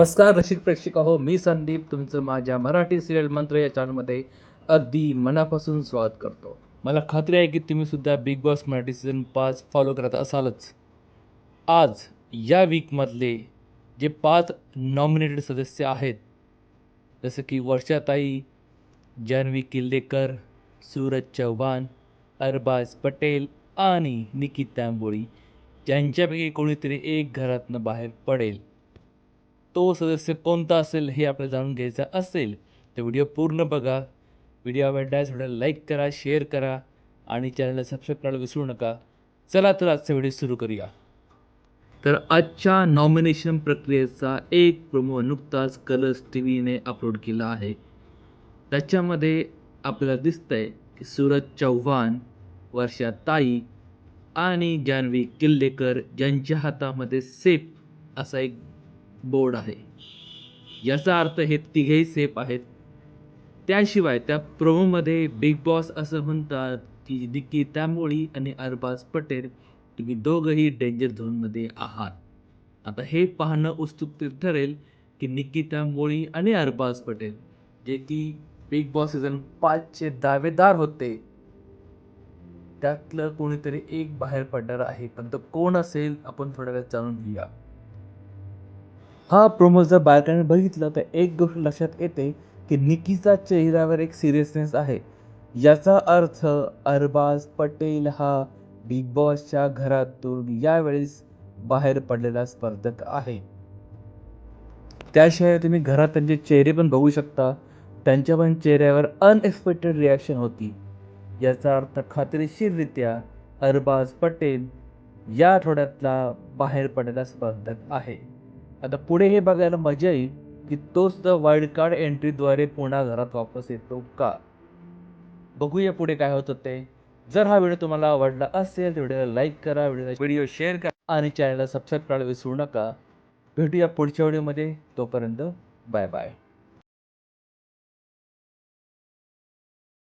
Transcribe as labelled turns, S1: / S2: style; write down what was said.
S1: नमस्कार रसिक प्रेक्षक हो मी संदीप तुमचं माझ्या मराठी सिरियल मंत्र या चॅनलमध्ये अगदी मनापासून स्वागत करतो. मला खात्री आहे की तुम्ही सुद्धा बिग बॉस मराठी सीझन पाच फॉलो करत असालच. आज या वीकमधले जे पाच नॉमिनेटेड सदस्य आहेत जसं की वर्षाताई जान्हवी किल्लेकर सूरज चव्हाण अरबाज पटेल आणि निकिता तांबोळी ज्यांच्यापैकी कोणीतरी एक घरातनं बाहेर पडेल. तो सदस्य कोणता असेल हे आपल्याला जाणून घ्यायचं असेल तर व्हिडिओ पूर्ण बघा. व्हिडिओ आवडल्यास व्हिडिओ लाईक करा शेअर करा आणि चॅनलला सबस्क्राईब करायला विसरू नका. चला तर आजचा व्हिडिओ सुरू करूया. तर आजच्या नॉमिनेशन प्रक्रियेचा एक प्रोमो नुकताच कलर्स टी व्हीने अपलोड केला आहे. त्याच्यामध्ये आपल्याला दिसतंय की सूरज चव्हाण वर्षा ताई आणि जान्हवी किल्लेकर ज्यांच्या हातामध्ये सेफ असा एक बोर्ड आहे. याचा अर्थ हे तिघेही सेफ आहेत. त्याशिवाय त्या प्रोमोमध्ये बिग बॉस असं म्हणतात की निकी तांबोळी आणि अरबाज पटेल तुम्ही दोघंही डेंजर झोनमध्ये आहात. आता हे पाहणं उत्सुक ठरेल की निकी तांबोळी आणि अरबाज पटेल जे की बिग बॉस सीझन पाचचे दावेदार होते. त्यातलं कोणीतरी एक बाहेर पडणार आहे पण तो कोण असेल आपण थोड्या वेळात जाणून घेऊया. हा प्रोमो जर बारकाईने बघितलं तर एक गोष्ट लक्षात येते की निकीचा चेहऱ्यावर एक सिरियसनेस आहे. याचा अर्थ अरबाज पटेल हा बिग बॉसच्या घरातून यावेळेस बाहेर पडलेला स्पर्धक आहे. त्याशिवाय तुम्ही घरात त्यांचे चेहरे पण बघू शकता. त्यांच्या पण चेहऱ्यावर अनएक्सपेक्टेड रिॲक्शन होती. याचा अर्थ खात्रीशीररित्या अरबाज पटेल या आठवड्यातला बाहेर पडलेला स्पर्धक आहे. आता पुढे हे बघायला मजा येईल की तोच तर वाईल्ड कार्ड एंट्रीद्वारे पुन्हा घरात वापस येतो का? बघूया पुढे काय होतं ते. जर हा व्हिडिओ तुम्हाला आवडला असेल तर व्हिडिओला लाईक करा व्हिडिओ व्हिडिओ शेअर करा आणि चॅनलला सबस्क्राईब करायला विसरू नका. भेटूया पुढच्या व्हिडिओमध्ये तोपर्यंत बाय बाय